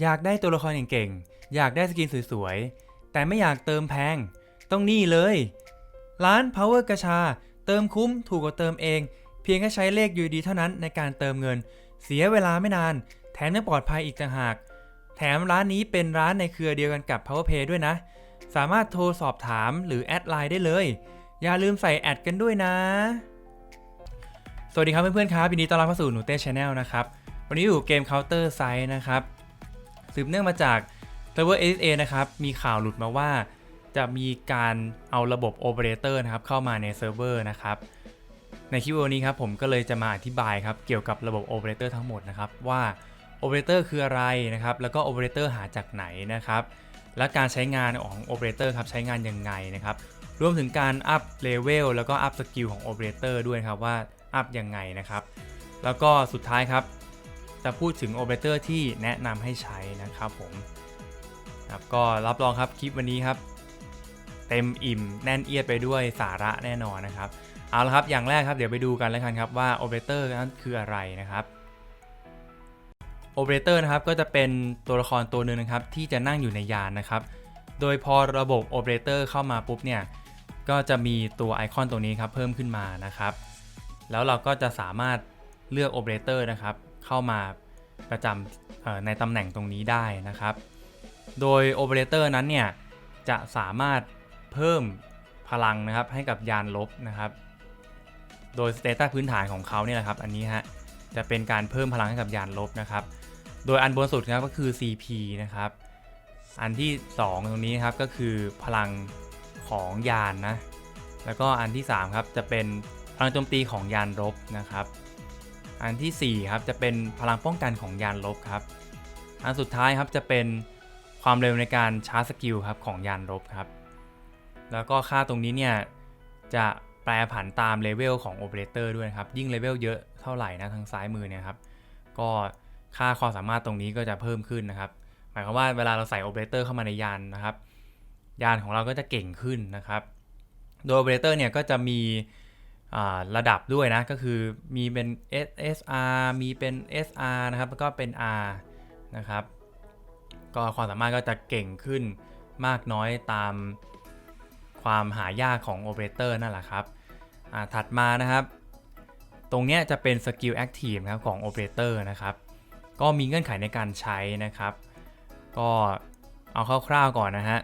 อยากได้ตัวละครเก่งๆ อยากได้สกินสวยๆ แต่ไม่อยากเติมแพง ต้องนี่เลย ร้าน Power กระชา เติมคุ้มถูกกว่าเติมเอง เพียงแค่ใช้เลข UD เท่านั้นในการเติมเงิน เสียเวลาไม่นาน แถมยังปลอดภัยอีกต่างหาก แถมร้านนี้เป็นร้านในเครือเดียวกันกับ PowerPay ด้วยนะ สามารถโทรสอบถามหรือแอดไลน์ได้เลย อย่าลืมใส่แอดกันด้วยนะ สวัสดีครับเพื่อนๆครับยินดีต้อนรับเข้าสู่หนูเต้ชาแนลนะครับ วันนี้อยู่เกม Counter Site นะครับ สืบเนื่องมาจาก Server SA นะครับ มีข่าวหลุดมาว่า จะมีการเอาระบบโอเปอเรเตอร์นะครับเข้ามาในเซิร์ฟเวอร์นะครับ ในคลิปวิดีโอนี้ครับผมก็เลยจะมาอธิบายครับเกี่ยวกับระบบโอเปอเรเตอร์ทั้งหมดนะครับว่าโอเปอเรเตอร์คืออะไรนะครับ แล้วก็โอเปอเรเตอร์หาจากไหนนะครับ และการใช้งานของโอเปอเรเตอร์ครับใช้งานยังไงนะครับ รวมถึงการอัพเลเวลแล้วก็อัพสกิลของโอเปอเรเตอร์ด้วยครับว่าอัพยังไงนะครับ แล้วก็สุดท้ายครับ จะพูดถึงโอเปอเรเตอร์ที่แนะนำให้ใช้นะครับผมครับก็รับรองครับคลิปวันนี้ครับ เต็มอิ่มแน่นเอียดไปด้วยสาระแน่นอนนะครับ เอาละครับอย่างแรกครับเดี๋ยวไปดูกันแล้วกันครับว่าโอเปอเรเตอร์นั้นคืออะไรนะครับโอเปอเรเตอร์นะครับก็จะเป็นตัวละครตัวหนึ่งนะครับที่จะนั่งอยู่ในยานนะครับ โดยพอระบบโอเปอเรเตอร์เข้ามาปุ๊บเนี่ยก็จะมีตัวไอคอนตรงนี้ครับเพิ่มขึ้นมานะครับ แล้วเราก็จะสามารถเลือกโอเปอเรเตอร์นะครับ เข้ามาประจำในตำแหน่งตรงนี้ได้นะครับ โดยโอเปอเรเตอร์นั้นเนี่ย จะสามารถเพิ่มพลังนะครับให้กับยานลบนะครับ โดยสเตตัสพื้นฐานของเขาเนี่ยแหละครับ อันนี้ฮะ จะเป็นการเพิ่มพลังให้กับยานลบนะครับ โดยอันบนสุดนะครับก็คือ CP นะครับ อันที่ 2 ตรงนี้ครับก็คือพลังของยานนะ แล้วก็อันที่ 3 ครับจะเป็นพลังโจมตีของยานรบนะครับ อันทีสี่ 4 ครับ จะเป็นพลังป้องกันของยานลบครับ อันสุดท้ายครับจะเป็นความเร็วในการชาร์จสกิลครับของยานรบครับ แล้วก็ค่าตรงนี้เนี่ยจะแปรผันตามเลเวลของโอเปอเรเตอร์ด้วยครับ ยิ่งเลเวลเยอะเท่าไหร่นะทางซ้ายมือเนี่ยครับ ก็ค่าความสามารถตรงนี้ก็จะเพิ่มขึ้นนะครับ หมายความว่าเวลาเราใส่โอเปอเรเตอร์เข้ามาในยานนะครับ ยานของเราก็จะเก่งขึ้นนะครับ โดยโอเปอเรเตอร์เนี่ยก็จะมี ระดับด้วยนะ ก็คือมีเป็น SSR มีเป็น SR นะครับ แล้วก็เป็น R นะครับ ก็ความสามารถก็จะเก่งขึ้นมากน้อยตามความหายากของโอเปอเรเตอร์นั่นแหละครับ ถัดมานะครับ ตรงนี้จะเป็นสกิลแอคทีฟนะครับของโอเปอเรเตอร์นะครับ ก็มีเงื่อนไขในการใช้นะครับ ก็เอาคร่าวๆก่อนนะฮะ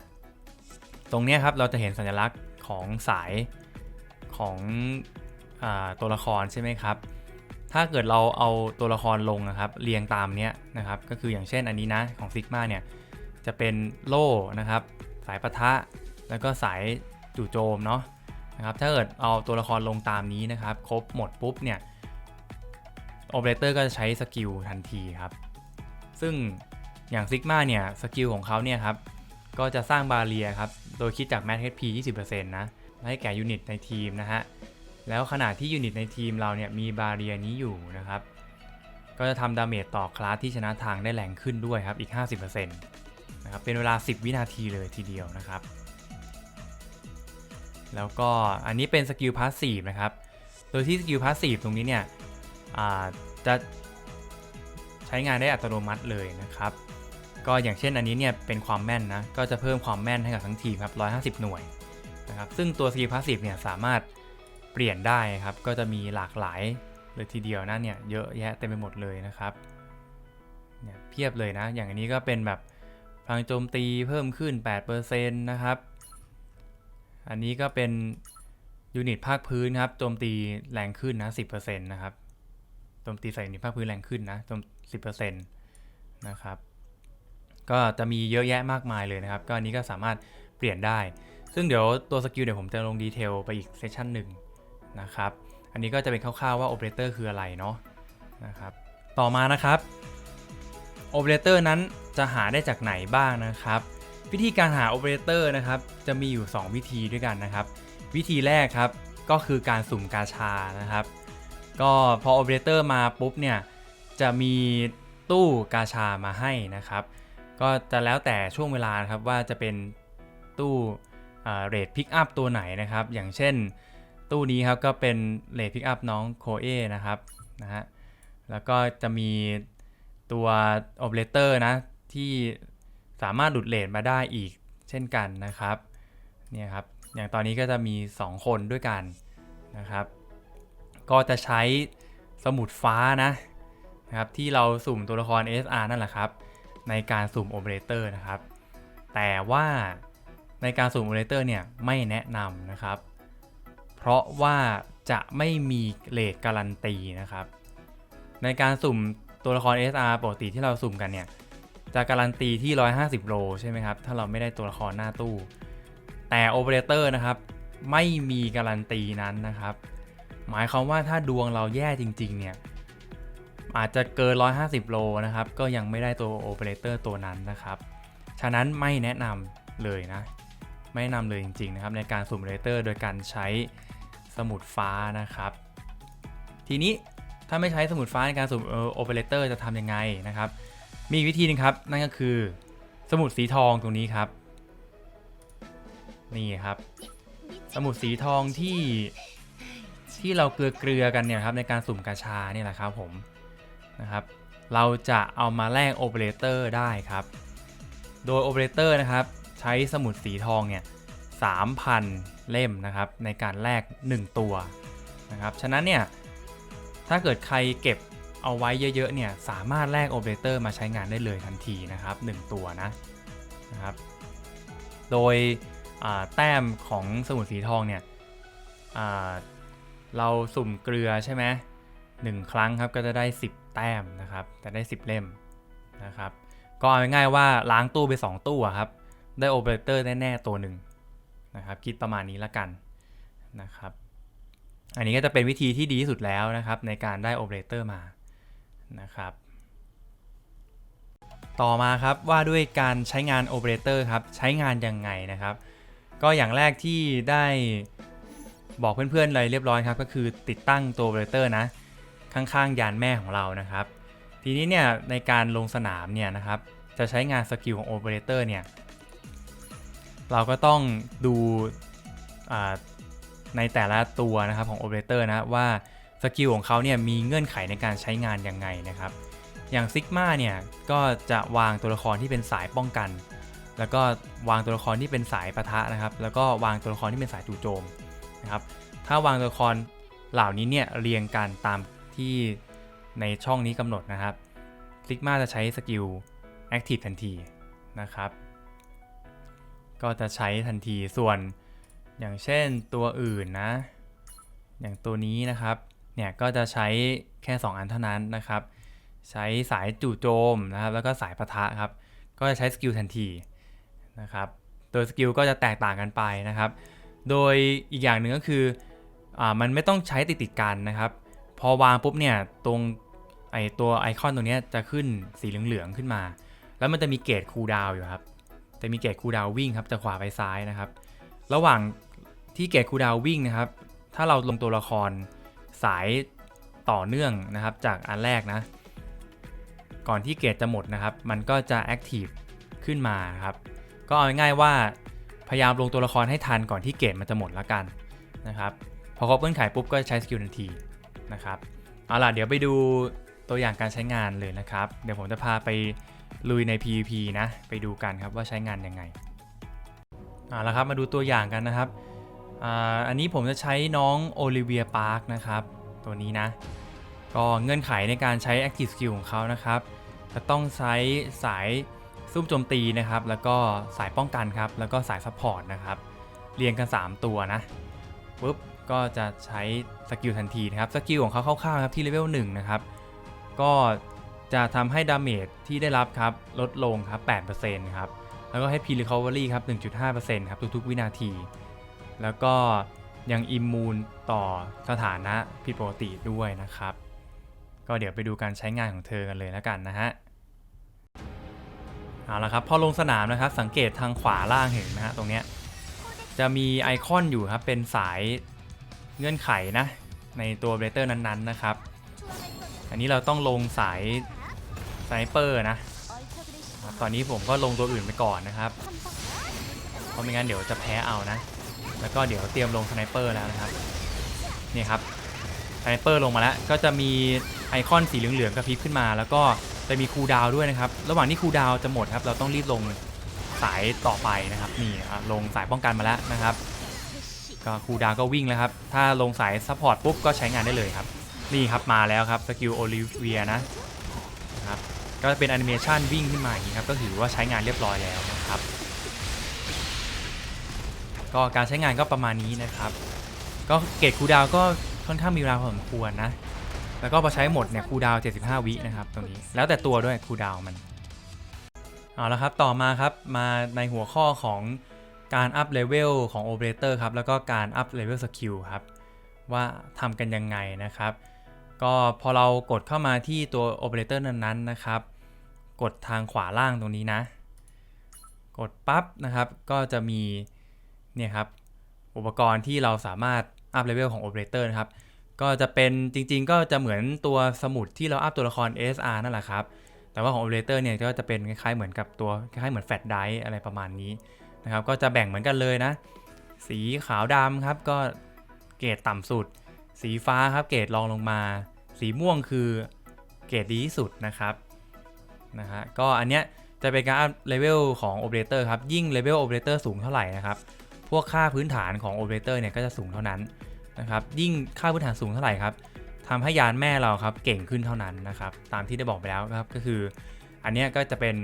ตรงนี้ครับเราจะเห็นสัญลักษณ์ของสาย ของอตัวละครใช่ไหมครับ ถ้าเกิดเราเอาตัวละครลงนะครับ เรียงตามเนี้ยนะครับ ก็คืออย่างเช่นอันนี้นะของซิกมาเนี่ย จะเป็นโล่นะครับ สายปะทะ แล้วก็สายจู่โจมเนาะนะครับ ถ้าเกิดเอาตัวละครลงตามนี้นะครับ ครบหมดปุ๊บเนี่ยโอเปอเรเตอร์ก็จะใช้สกิลทันทีครับ ซึ่งอย่างซิกมาเนี่ยสกิลของเขาเนี่ยครับ ก็จะสร้างบาเรียครับ โดยคิดจาก Max HP 20%นะ ให้แก่ยูนิตในทีมนะฮะ แล้วขนาดที่ยูนิตในทีมเราเนี่ยมีบาเรียนี้อยู่นะครับ ก็จะทำดาเมจต่อคลาสที่ชนะทางได้แรงขึ้นด้วยครับอีก 50%นะครับเป็นเวลา 10 วินาทีเลยทีเดียวนะครับ แล้วก็อันนี้เป็นสกิลพาสซีฟนะครับ โดยที่สกิลพาสซีฟตรงนี้เนี่ยจะใช้งานได้อัตโนมัติเลยนะครับ ก็อย่างเช่นอันนี้เนี่ยเป็นความแม่นนะ ก็จะเพิ่มความแม่นให้กับทั้งทีมครับ 150 หน่วย นะครับซึ่งตัวสกิลพาสซีฟเนี่ยสามารถเปลี่ยนได้ครับ ก็จะมีหลากหลายเลยทีเดียวนะเนี่ยเยอะแยะเต็มไปหมดเลยนะครับเนี่ยเพียบเลยนะ อย่างอันนี้ก็เป็นแบบพลังโจมตีเพิ่มขึ้น 8%นะครับ อันนี้ก็เป็นยูนิตภาคพื้นครับโจมตีแรงขึ้นนะ 10%นะครับโจมตีใส่ยูนิตภาคพื้นแรงขึ้นนะโจม10%นะครับ ก็จะมีเยอะแยะมากมายเลยนะครับ ก็อันนี้ก็สามารถเปลี่ยนได้ ซึ่งเดี๋ยวตัวสกิลเดี๋ยวผมจะลงดีเทลไปอีกเซสชันหนึ่งนะครับ อันนี้ก็จะเป็นคร่าวๆว่าโอเปอเรเตอร์คืออะไรเนาะนะครับ ต่อมานะครับโอเปอเรเตอร์นั้นจะหาได้จากไหนบ้างนะครับ วิธีการหาโอเปอเรเตอร์นะครับจะมีอยู่ 2 วิธีด้วยกันนะครับ วิธีแรกครับก็คือการสุ่มกาชานะครับ ก็พอโอเปอเรเตอร์มาปุ๊บเนี่ยจะมีตู้กาชามาให้นะครับ ก็จะแล้วแต่ช่วงเวลานะครับว่าจะเป็นตู้ เรทพิกอัพตัวไหนนะครับ อย่างเช่นตู้นี้ครับก็เป็นเรทพิกอัพน้องโคเอนะครับนะฮะแล้วก็จะมีตัวโอเปอเรเตอร์นะ ที่สามารถหลุดเลทมาได้อีกเช่นกันนะครับเนี่ยครับอย่างตอนนี้ก็จะมี 2 คนด้วยกันนะครับ ก็จะใช้สมุดฟ้านะนะครับที่เราสุ่มตัวละคร SR นั่นแหละครับ ในการสุ่มโอเปอเรเตอร์นะครับ แต่ว่า ในการสุ่มโอเปอเรเตอร์เนี่ยไม่แนะนำนะครับ เพราะว่าจะไม่มีเลทการันตีนะครับ ในการสุ่มตัวละคร SR ปกติที่เราสุ่มกันเนี่ยจะการันตีที่ 150 โลใช่ไหมครับ ถ้าเราไม่ได้ตัวละครหน้าตู้ แต่โอเปอเรเตอร์นะครับ ไม่มีการันตีนั้นนะครับ หมายความว่าถ้าดวงเราแย่จริง ๆ เนี่ย อาจจะเกิน 150 โลนะครับ ก็ยังไม่ได้ตัวโอเปอเรเตอร์ตัวนั้นนะครับ ฉะนั้นไม่แนะนำเลยนะ ไม่แนะนำเลยจริงๆนะครับในการสุ่มโอเปอเรเตอร์โดยการใช้สมุดฟ้านะครับ ทีนี้ถ้าไม่ใช้สมุดฟ้าในการสุ่มโอเปอเรเตอร์จะทำยังไงนะครับ มีวิธีหนึงครับ นั่นก็คือสมุดสีทองตรงนี้ครับ นี่ครับ สมุดสีทองที่ที่เราเกลือเกลือกันเนี่ยครับในการสุ่มกาชาเนี่ยแหละครับผมนะครับ เราจะเอามาแลกโอเปอเรเตอร์ได้ครับ โดยโอเปอเรเตอร์นะครับ ใช้สมุดสีทองเนี่ย3,000 เล่มนะครับในการแลก1 ตัวนะครับ ฉะนั้นเนี่ยถ้าเกิดใครเก็บเอาไว้เยอะๆเนี่ยสามารถแลกโอเปอเรเตอร์มาใช้งานได้เลยทันทีนะครับ 1 ตัวนะนะครับ โดยแต้มของสมุดสีทองเนี่ยเราสุ่มเกลือใช่ไหมหนึ่งครั้งครับก็จะได้ 10 แต้มนะครับ แต่ได้ 10 เล่มนะครับ ก็เอาง่ายๆว่าล้างตู้ไป 2 ตู้อะครับ ได้โอเปอเรเตอร์แน่ๆตัวหนึ่งนะครับคิดประมาณนี้ละกันนะครับอันนี้ก็จะเป็นวิธีที่ดีที่สุดแล้วนะครับในการได้โอเปอเรเตอร์มานะครับต่อมาครับว่าด้วยการใช้งานโอเปอเรเตอร์ครับใช้งานยังไงนะครับ ก็อย่างแรกที่ได้บอกเพื่อนๆเลยเรียบร้อยครับก็คือติดตั้งตัวโอเปอเรเตอร์นะข้างๆ ยานแม่ของเรานะครับ ทีนี้เนี่ยในการลงสนามเนี่ยนะครับจะใช้งานสกิลของโอเปอเรเตอร์เนี่ย เราก็ต้องดูในแต่ละตัวนะครับของโอเปอเรเตอร์นะว่าสกิลของเขาเนี่ยมีเงื่อนไขในการใช้งานยังไงนะครับ อย่างซิกมาเนี่ยก็จะวางตัวละครที่เป็นสายป้องกัน แล้วก็วางตัวละครที่เป็นสายปะทะนะครับ แล้วก็วางตัวละครที่เป็นสายจู่โจมนะครับ ถ้าวางตัวละครเหล่านี้เนี่ยเรียงกันตามที่ในช่องนี้กำหนดนะครับซิกมาจะใช้สกิล Active ทันทีนะครับ ก็จะใช้ทันทีส่วน อย่างเช่นตัวอื่นนะ อย่างตัวนี้นะครับ เนี่ยก็จะใช้แค่ 2 อันเท่านั้นนะครับ ใช้สายจู่โจมนะครับ แล้วก็สายปะทะครับ ก็จะใช้สกิลทันทีนะครับโดยสกิลก็จะแตกต่างกันไปนะครับ โดยอีกอย่างหนึ่งก็คืออ่ามันไม่ต้องใช้ติดติดกันนะครับ พอวางปุ๊บเนี่ยตรงไอตัวไอคอนตรงนี้จะขึ้นสีเหลืองๆขึ้นมา แล้วมันจะมีเกจคูลดาวอยู่ครับ จะมีเกจคูดาววิ่งครับจากขวาไปซ้ายนะครับ ระหว่างที่เกจคูดาววิ่งนะครับ ถ้าเราลงตัวละครสายต่อเนื่องนะครับ จากอันแรกนะ ก่อนที่เกจจะหมดนะครับ มันก็จะแอคทีฟขึ้นมาครับ ก็เอาง่ายๆว่าพยายามลงตัวละครให้ทันก่อนที่เกจมันจะหมดละกันนะครับ พอครบเงื่อนไขปุ๊บก็ใช้สกิลทันทีนะครับ เอาล่ะเดี๋ยวไปดูตัวอย่างการใช้งานเลยนะครับ เดี๋ยวผมจะพาไป ลุยใน PVP นะ ไปดูกันครับว่าใช้งานยังไงเอาละครับมาดูตัวอย่างกันนะครับอ,อันนี้ผมจะใช้น้องโอลิเวียปาร์คนะครับ ตัวนี้นะ ก็เงื่อนไขในการใช้ Active Skill ของเขานะครับ จะต้องใช้สายซุ่มโจมตีนะครับ แล้วก็สายป้องกันครับ แล้วก็สายซัพพอร์ตนะครับ เรียงกัน 3 ตัวนะปุ๊บก็จะใช้สกิลทันทีนะครับ สกิลของเขาคร่าวๆครับที่เลเวล1นะครับ ก็ จะทำให้ดาเมจที่ได้รับครับลดลงครับ 8%ครับ แล้วก็ให้ P Recovery ครับ 1.5%ครับทุกๆ วินาที แล้วก็ยังอิมมูนต่อสถานะผิดปกติด้วยนะครับ ก็เดี๋ยวไปดูการใช้งานของเธอกันเลยแล้วกันนะฮะเอาละครับพอลงสนามนะครับสังเกตทางขวาล่างเห็นนะฮะตรงเนี้ยจะมีไอคอนอยู่ครับเป็นสายเงื่อนไขนะในตัวเบรเตอร์นั้นๆนะครับ อันนี้เราต้องลงสาย สไนเปอร์นะ ตอนนี้ผมก็ลงตัวอื่นไปก่อนนะครับ เพราะไม่งั้นเดี๋ยวจะแพ้เอานะ แล้วก็เดี๋ยวเตรียมลงสไนเปอร์แล้วนะครับ นี่ครับสไนเปอร์ลงมาแล้ว ก็จะมีไอคอนสีเหลืองๆกระพริบขึ้นมา แล้วก็จะมีคูดาวด้วยนะครับ ระหว่างที่คูดาวจะหมดครับ เราต้องรีบลงสายต่อไปนะครับ นี่ลงสายป้องกันมาแล้วนะครับ ก็คูดาวก็วิ่งแล้วครับ ถ้าลงสายซัพพอร์ตปุ๊บก็ใช้งานได้เลยครับ นี่ครับมาแล้วครับสกิลโอลิเวียนะ ก็เป็นแอนิเมชันวิ่งขึ้นมาอย่างนี้ครับก็ถือว่าใช้งานเรียบร้อยแล้วนะครับก็การใช้งานก็ประมาณนี้นะครับ ก็เกรดคูดาวก็ค่อนข้างมีเวลาพอสมควรนะ แล้วก็พอใช้หมดเนี่ยคูดาว 75 วินะครับตรงนี้ แล้วแต่ตัวด้วยคูดาวมัน เอาละครับ ต่อมาครับ มาในหัวข้อของการอัพเลเวลของโอเปอเรเตอร์ครับ แล้วก็การอัพเลเวลสกิลครับ ว่าทำกันยังไงนะครับ ก็พอเรากดเข้ามาที่ตัวโอเปอเรเตอร์นั้นๆนะครับ กดทางขวาล่างตรงนี้นะ กดปั๊บนะครับ ก็จะมีเนี่ยครับอุปกรณ์ที่เราสามารถอัพเลเวลของโอเปอเรเตอร์นะครับ ก็จะเป็นจริงๆ ก็จะเหมือนตัวสมุดที่เราอัพตัวละคร SR นั่นแหละครับ แต่ว่าของ Operator เนี่ยก็จะเป็นคล้ายๆเหมือนกับตัวคล้ายๆเหมือนแฟลชไดร์อะไรประมาณนี้นะครับ ก็จะแบ่งเหมือนกันเลยนะ สีขาวดำครับก็เกรดต่ำสุด สีฟ้าครับเกรดรองลงมา สีม่วงคือเกรดดีที่สุดนะครับนะฮะก็อันเนี้ยจะเป็นการเลเวลของ Operator ครับ ยิ่งเลเวล Operator สูงเท่าไหร่นะครับ พวกค่าพื้นฐานของ Operator เนี่ยก็จะสูงเท่านั้นนะครับ ยิ่งค่าพื้นฐานสูงเท่าไหร่ครับทำให้ยานแม่เราครับเก่งขึ้นเท่านั้นนะครับ ตามที่ได้บอกไปแล้วครับก็คืออันเนี้ยก็จะเป็น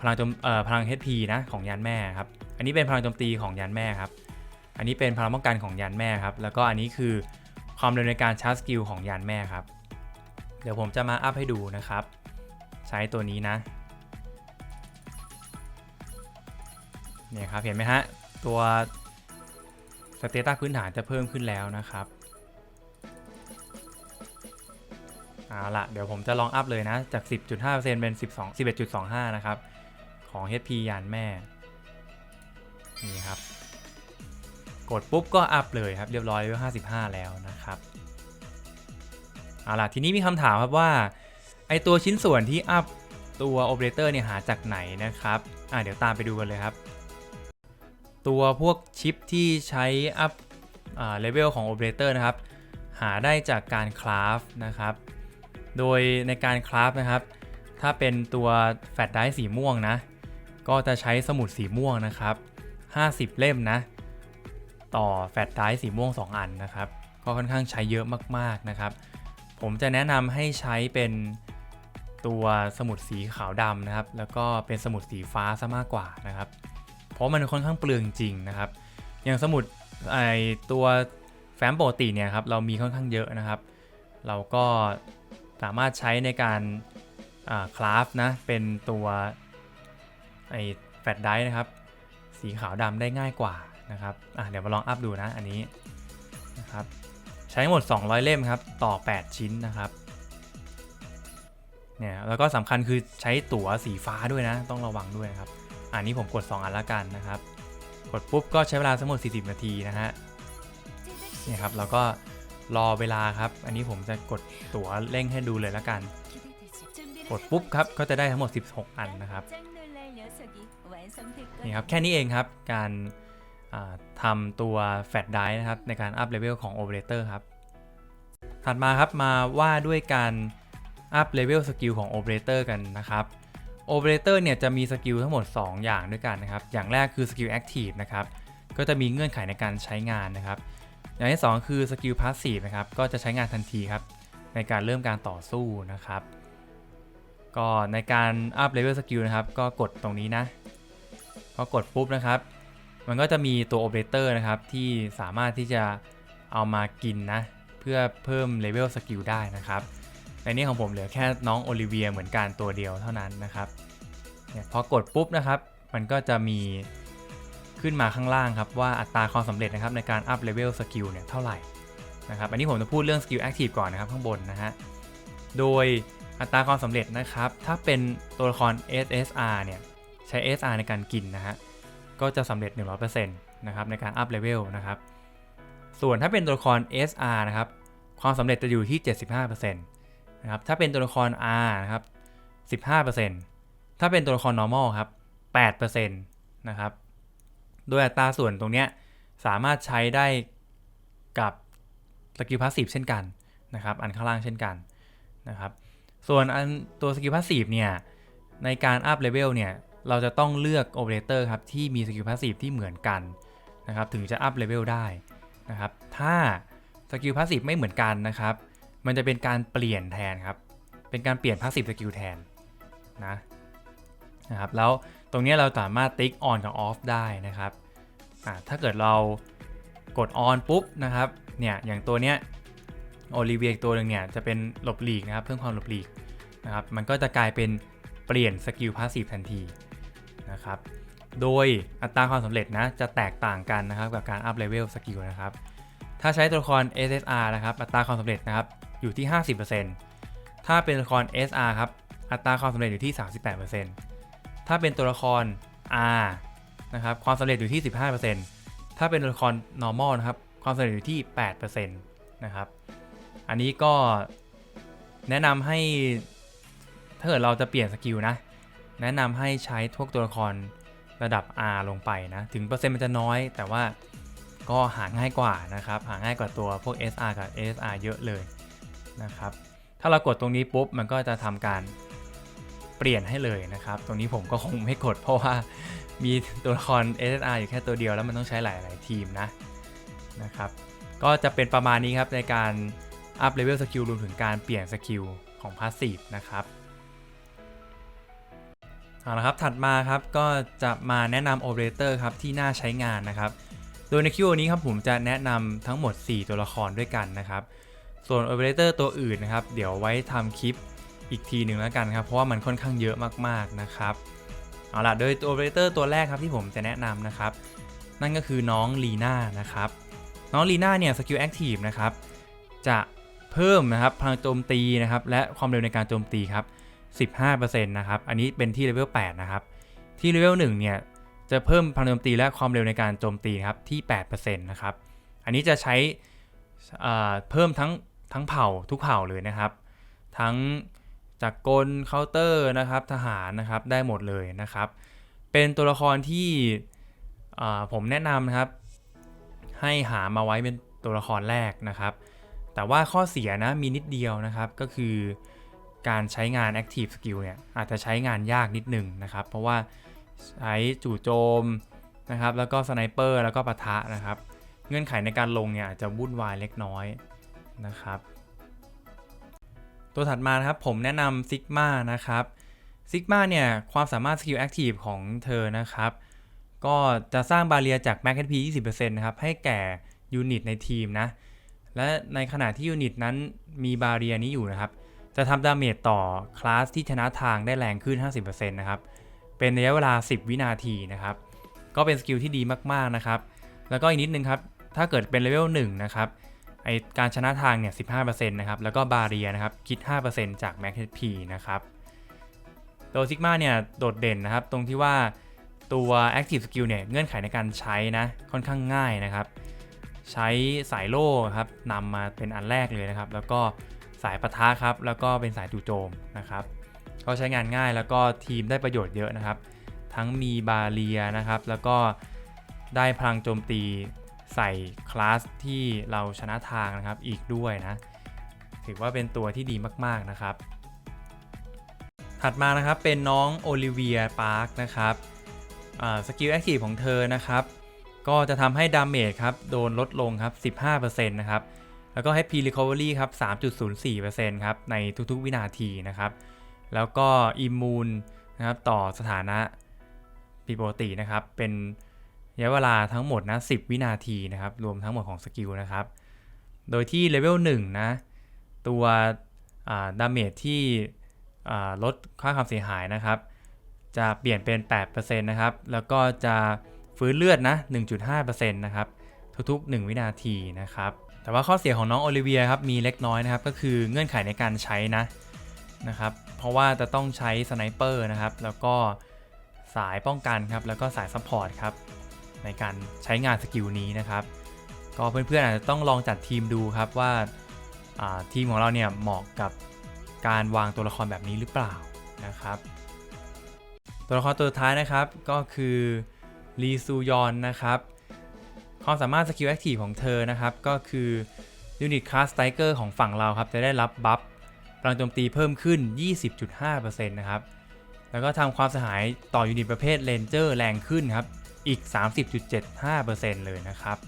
พลังโจมเอ่อพลัง HP นะของยานแม่ครับ อันนี้เป็นพลังโจมตีของยานแม่ครับ อันนี้เป็นพลังป้องกันของยานแม่ครับ แล้วก็อันนี้คือ ความเร็วในการชาร์จสกิลของยานแม่ครับ เดี๋ยวผมจะมาอัพให้ดูนะครับ ใช้ตัวนี้นะเนี่ยครับเห็นไหมฮะ ตัวสเตตัสพื้นฐานจะเพิ่มขึ้นแล้วนะครับเอาละเดี๋ยวผมจะลองอัพเลยนะ จาก 10.5%เป็น 12 11.25 นะครับ ของ HP ยานแม่ นี่ครับ กดปุ๊บก็อัพเลยครับเรียบร้อยเวล55 แล้วนะครับเอาล่ะทีนี้มีคำถามครับว่าไอตัวชิ้นส่วนที่อัพตัวโอเปอเรเตอร์เนี่ยหาจากไหนนะครับอ่าเดี๋ยวตามไปดูกันเลยครับ ตัวพวกชิปที่ใช้อัพเลเวลของโอเปอเรเตอร์นะครับ หาได้จากการคราฟนะครับ โดยในการคราฟนะครับ ถ้าเป็นตัวแฟลชไดร์สีม่วงนะ ก็จะใช้สมุดสีม่วงนะครับ 50 เล่มนะ ต่อแฟลชไดร์สีม่วง 2 อันนะครับ ก็ค่อนข้างใช้เยอะมากๆนะครับ ผมจะแนะนำให้ใช้เป็นตัวสมุดสีขาวดำนะครับ แล้วก็เป็นสมุดสีฟ้าซะมากกว่านะครับ เพราะมันค่อนข้างเปลืองจริงนะครับ อย่างสมุดไอตัวแฟ้มปกติเนี่ยครับเรามีค่อนข้างเยอะนะครับ เราก็สามารถใช้ในการคราฟนะเป็นตัวไอแฟลชไดร์นะครับ สีขาวดำได้ง่ายกว่า นะครับอะเดี๋ยวมาลองอัพดูนะอันนี้นะครับใช้หมด 200 เล่มครับต่อ 8 ชิ้นนะครับเนี่ยแล้วก็สำคัญคือใช้ตั๋วสีฟ้าด้วยนะ ต้องระวังด้วยนะครับ อันนี้ผมกด 2 อันละกันนะครับ กดปุ๊บก็ใช้เวลาทั้งหมด 40 นาทีนะฮะเนี่ยครับเราก็รอเวลาครับ อันนี้ผมจะกดตั๋วเร่งให้ดูเลยละกัน กดปุ๊บครับก็จะได้ทั้งหมด 16 อันนะครับนี่ครับแค่นี้เองครับการ ทำตัวแฟลชไดนะครับในการอัพเลเวลของโอเปอเรเตอร์ครับ ถัดมาครับมาว่าด้วยการอัพเลเวลสกิลของโอเปอเรเตอร์กันนะครับโอเปอเรเตอร์เนี่ยจะมีสกิลทั้งหมด 2 อย่างด้วยกันนะครับ อย่างแรกคือสกิลแอคทีฟนะครับ ก็จะมีเงื่อนไขในการใช้งานนะครับ อย่างที่ 2 คือสกิลพาสซีฟนะครับ ก็จะใช้งานทันทีครับ ในการเริ่มการต่อสู้นะครับ ก็ในการอัพเลเวลสกิลนะครับ ก็กดตรงนี้นะ พอกดปุ๊บนะครับ มันก็จะมีตัวโอเปอเรเตอร์นะครับ ที่สามารถที่จะเอามากินนะ เพื่อเพิ่มเลเวลสกิลได้นะครับในนี้ของผมเหลือแค่น้องโอลิเวียเหมือนกันตัวเดียวเท่านั้นนะครับเนี่ยพอกดปุ๊บนะครับ มันก็จะมีขึ้นมาข้างล่างครับ ว่าอัตราความสำเร็จนะครับในการอัพเลเวลสกิลเนี่ยเท่าไหร่นะครับอันนี้ผมจะพูดเรื่องสกิลแอคทีฟก่อนนะครับข้างบนนะฮะโดยอัตราความสำเร็จนะครับ ถ้าเป็นตัวละคร SSR เนี่ยใช้ SR ในการกินนะฮะ ก็จะสำเร็จ 100%นะครับในการอัพเลเวลนะครับ ส่วนถ้าเป็นตัวละคร SR นะครับ ความสำเร็จจะอยู่ที่ 75%นะครับถ้าเป็นตัวละคร R นะครับ 15%ถ้าเป็นตัวละคร normal ครับ 8%นะครับ โดยอัตราส่วนตรงเนี้ยสามารถใช้ได้กับสกิลพาสซีฟเช่นกันนะครับ อันข้างล่างเช่นกันนะครับ ส่วนอันตัวสกิลพาสซีฟเนี่ย ในการอัพเลเวลเนี่ย เราจะต้องเลือกโอเปอเรเตอร์ครับที่มีสกิลพาสซีฟที่เหมือนกันนะครับถึงจะอัพเลเวลได้นะครับถ้าสกิลพาสซีฟไม่เหมือนกันนะครับ มันจะเป็นการเปลี่ยนแทนครับ เป็นการเปลี่ยนพาสซีฟสกิลแทนนะนะครับแล้วตรงนี้เราสามารถติ๊กออนกับออฟได้นะครับอ่าถ้าเกิดเรากดออนปุ๊บนะครับเนี่ยอย่างตัวเนี้ยโอลิเวียตัวหนึ่งเนี่ยจะเป็นหลบหลีกนะครับเพิ่มความหลบหลีกนะครับมันก็จะกลายเป็นเปลี่ยนสกิลพาสซีฟทันที นะครับ โดยอัตราความสำเร็จนะจะแตกต่างกันนะครับกับการอัพเลเวลสกิลนะครับ ถ้าใช้ตัวละคร SSR นะครับอัตราความสำเร็จนะครับอยู่ที่ 50%ถ้าเป็นตัวละคร SR ครับอัตราความสำเร็จอยู่ที่ 38%ถ้าเป็นตัวละคร R นะครับความสำเร็จอยู่ที่ 15%ถ้าเป็นตัวละคร normal นะครับความสำเร็จอยู่ที่ 8%นะครับ อันนี้ก็แนะนำให้ถ้าเกิดเราจะเปลี่ยนสกิลนะ แนะนำให้ใช้พวกตัวละครระดับ R ลงไปนะ ถึงเปอร์เซ็นต์มันจะน้อย แต่ว่าก็หาง่ายกว่านะครับ หาง่ายกว่าตัวพวก SR กับ SR เยอะเลยนะครับ ถ้าเรากดตรงนี้ปุ๊บ มันก็จะทำการเปลี่ยนให้เลยนะครับ ตรงนี้ผมก็คงไม่กด เพราะว่ามีตัวละคร SSR อยู่แค่ตัวเดียวแล้วมันต้องใช้หลาย ๆ ทีมนะนะครับ ก็จะเป็นประมาณนี้ครับในการอัพเลเวลสกิลรวมถึงการเปลี่ยนสกิลของพาสซีฟนะครับ เอาละครับ ถัดมาครับก็จะมาแนะนำโอเปอเรเตอร์ครับที่น่าใช้งานนะครับ โดยในคิวนี้ครับผมจะแนะนำทั้งหมด 4 ตัวละครด้วยกันนะครับ ส่วนโอเปอเรเตอร์ตัวอื่นนะครับ เดี๋ยวไว้ทำคลิปอีกทีหนึ่งแล้วกันครับ เพราะว่ามันค่อนข้างเยอะมากๆนะครับ เอาล่ะ โดยตัวโอเปอเรเตอร์ตัวแรกครับที่ผมจะแนะนำนะครับ นั่นก็คือน้องลีน่านะครับ น้องลีน่าเนี่ยสกิลแอคทีฟนะครับ จะเพิ่มนะครับพลังโจมตีนะครับและความเร็วในการโจมตีครับ 15%นะครับ อันนี้เป็นที่เลเวล8นะครับ ที่เลเวล1เนี่ย จะเพิ่มพลังโจมตีและความเร็วในการโจมตีครับที่8%นะครับ อันนี้จะใช้เพิ่มทั้งทั้งเผ่าทุกเผ่าเลยนะครับ ทั้งจากกลเคาน์เตอร์นะครับทหารนะครับได้หมดเลยนะครับ เป็นตัวละครที่ผมแนะนำนะครับ ให้หามาไว้เป็นตัวละครแรกนะครับ แต่ว่าข้อเสียนะมีนิดเดียวนะครับก็คือ การใช้งาน Active Skill เนี่ยอาจจะใช้งานยากนิดหนึ่งนะครับ เพราะว่าใช้จู่โจมนะครับแล้วก็สไนเปอร์แล้วก็ปะทะนะครับ เงื่อนไขในการลงเนี่ยอาจจะวุ่นวายเล็กน้อยนะครับ ตัวถัดมานะครับผมแนะนำซิกมานะครับซิกมาเนี่ยความสามารถสกิลแอคทีฟของเธอนะครับ ก็จะสร้างบาเรียจาก Max HP 20%นะครับ ให้แก่ยูนิตในทีมนะ และในขณะที่ยูนิตนั้นมีบาเรียนี้อยู่นะครับ จะทำดาเมจต่อคลาสที่ชนะทางได้แรงขึ้น 50%นะครับ เป็นระยะเวลา 10 วินาทีนะครับ ก็เป็นสกิลที่ดีมากๆนะครับ แล้วก็อีกนิดนึงครับ ถ้าเกิดเป็นเลเวล1นะครับ ไอการชนะทางเนี่ย 15%นะครับ แล้วก็บาเรียนะครับ คิด 5%จาก Max HP นะครับตัวซิกมาเนี่ย โดดเด่นนะครับ ตรงที่ว่าตัว Active Skill เนี่ย เงื่อนไขในการใช้นะ ค่อนข้างง่ายนะครับ ใช้สายโล่ครับนำมาเป็นอันแรกเลยนะครับ แล้วก็ สายปะทะครับ แล้วก็เป็นสายจู่โจมนะครับก็ใช้งานง่ายแล้วก็ทีมได้ประโยชน์เยอะนะครับ ทั้งมีบาเรียนะครับ แล้วก็ได้พลังโจมตีใส่คลาสที่เราชนะทางนะครับอีกด้วยนะ ถือว่าเป็นตัวที่ดีมากๆนะครับ ถัดมานะครับเป็นน้องโอลิเวียปาร์คนะครับสกิลแอคทีฟของเธอนะครับ ก็จะทำให้ดาเมจครับโดนลดลงครับ 15%นะครับ แล้วก็ HP Recovery ครับ 3.04%ครับ ในทุกๆวินาทีนะครับ แล้วก็อิมมูนนะครับ ต่อสถานะผิดปกตินะครับ เป็นระยะเวลาทั้งหมดนะ 10 วินาทีนะครับ รวมทั้งหมดของสกิลนะครับ โดยที่เลเวล1นะ ตัวดาเมจที่ลดค่าความเสียหายนะครับ จะเปลี่ยนเป็น 8%นะครับ แล้วก็จะฟื้นเลือดนะ 1.5%นะครับ ทุกๆ 1 วินาทีนะครับ แต่ว่าข้อเสียของน้องโอลิเวียครับมีเล็กน้อยนะครับก็คือเงื่อนไขในการใช้นะนะครับเพราะว่าจะต้องใช้สไนเปอร์นะครับแล้วก็สายป้องกันครับแล้วก็สายซัพพอร์ตครับในการใช้งานสกิลนี้นะครับก็เพื่อนๆอาจจะต้องลองจัดทีมดูครับว่าาทีมของเราเนี่ยเหมาะกับการวางตัวละครแบบนี้หรือเปล่านะครับ ตัวละครตัวท้ายนะครับก็คือลีซูยอนนะครับ ความสามารถสกิลแอคทีฟของเธอนะครับ ก็คือยูนิตคลาสไตเกอร์ของฝั่งเราครับ จะได้รับบัฟพลังโจมตีเพิ่มขึ้น 20.5%นะครับ แล้วก็ทำความเสียหายต่อยูนิตประเภทเลนเจอร์แรงขึ้นครับ อีก 30.75%เลยนะครับ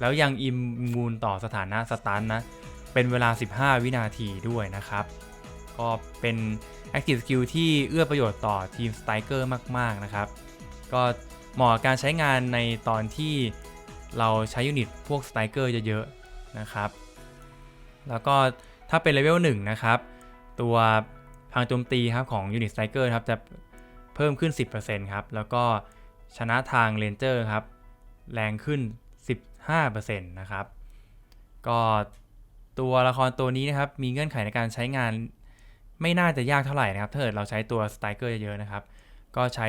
แล้วยังอิมมูนต่อสถานะสตันนะ เป็นเวลา 15 วินาทีด้วยนะครับ ก็เป็น Active Skill ที่เอื้อประโยชน์ต่อทีมสไตรเกอร์มาก ๆ นะครับ ก็เหมาะการใช้งานในตอนที่ เราใช้ยูนิตพวกสไตรเกอร์เยอะๆนะครับ แล้วก็ถ้าเป็นเลเวล1นะครับ ตัวพลังโจมตีครับของยูนิตสไตรเกอร์ครับจะเพิ่มขึ้น 10%ครับ แล้วก็ชนะทางเลนเจอร์ครับ แรงขึ้น 15%นะครับ ก็ตัวละครตัวนี้นะครับ มีเงื่อนไขในการใช้งานไม่น่าจะยากเท่าไหร่นะครับ ถ้าเกิดเราใช้ตัวสไตรเกอร์เยอะๆนะครับ ก็ใช้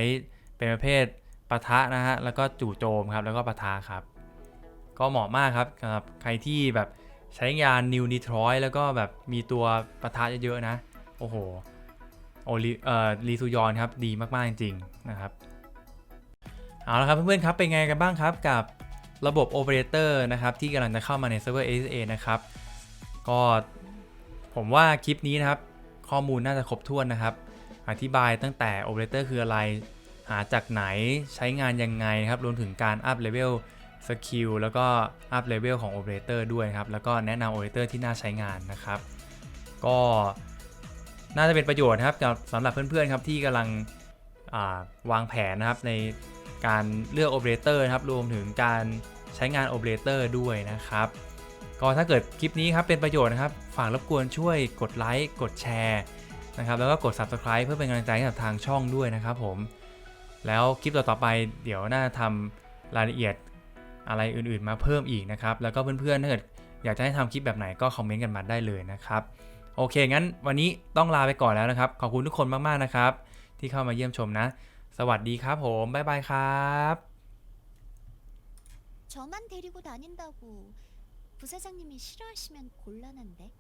เป็นประเภทปะทะนะฮะ แล้วก็จู่โจมครับ แล้วก็ปะทะครับ ก็เหมาะมากครับสำหรับใครที่แบบใช้งานนิว d ีทรอยแล้วก็แบบมีตัวประทะเยอะๆนะ โอ้โหโอลิเอ่อรีซูยอนครับดีมากๆจริงๆนะครับ เอาละครับเพื่อนๆครับเป็นไงกันบ้างครับกับระบบโอเปอเรเตอร์นะครับที่กำลังจะเข้ามาในเซิร์ฟเวอร์ ASA นะครับ ก็ผมว่าคลิปนี้นะครับ ข้อมูลน่าจะครบถ้วนนะครับ อธิบายตั้งแต่โอเปอเรเตอร์คืออะไร หาจากไหนใช้งานยังไงนะครับ รวมถึงการอัพเลเวล สกิลแล้วก็อัพเลเวลของโอเปอเรเตอร์ด้วยครับ แล้วก็แนะนำโอเปอเรเตอร์ที่น่าใช้งานนะครับ ก็น่าจะเป็นประโยชน์นะครับสำหรับเพื่อนๆครับที่กำลังาวางแผนนะครับในการเลือกโอเปอเรเตอร์ครับรวมถึงการใช้งานโอเปอเรเตอร์ด้วยนะครับ ก็ถ้าเกิดคลิปนี้ครับเป็นประโยชน์นะครับ ฝากรบกวนช่วยกดไลค์กดแชร์นะครับแล้วก็กด Subscribe เพื่อเป็นกำลังใจให้กับทางช่องด้วยนะครับผม แล้วคลิปต่อๆไปเดี๋ยวน่าทำรายละเอียด อะไรอื่นๆมาเพิ่มอีกนะครับ แล้วก็เพื่อนๆถ้าเกิดอยากจะให้ทำคลิปแบบไหนก็คอมเมนต์กันมาได้เลยนะครับ โอเค งั้นวันนี้ต้องลาไปก่อนแล้วนะครับ ขอบคุณทุกคนมากๆนะครับ ที่เข้ามาเยี่ยมชมนะ สวัสดีครับผม บ๊ายบายครับ 저만 데리고 다닌다고 부사장님이 싫어하시면 곤란한데.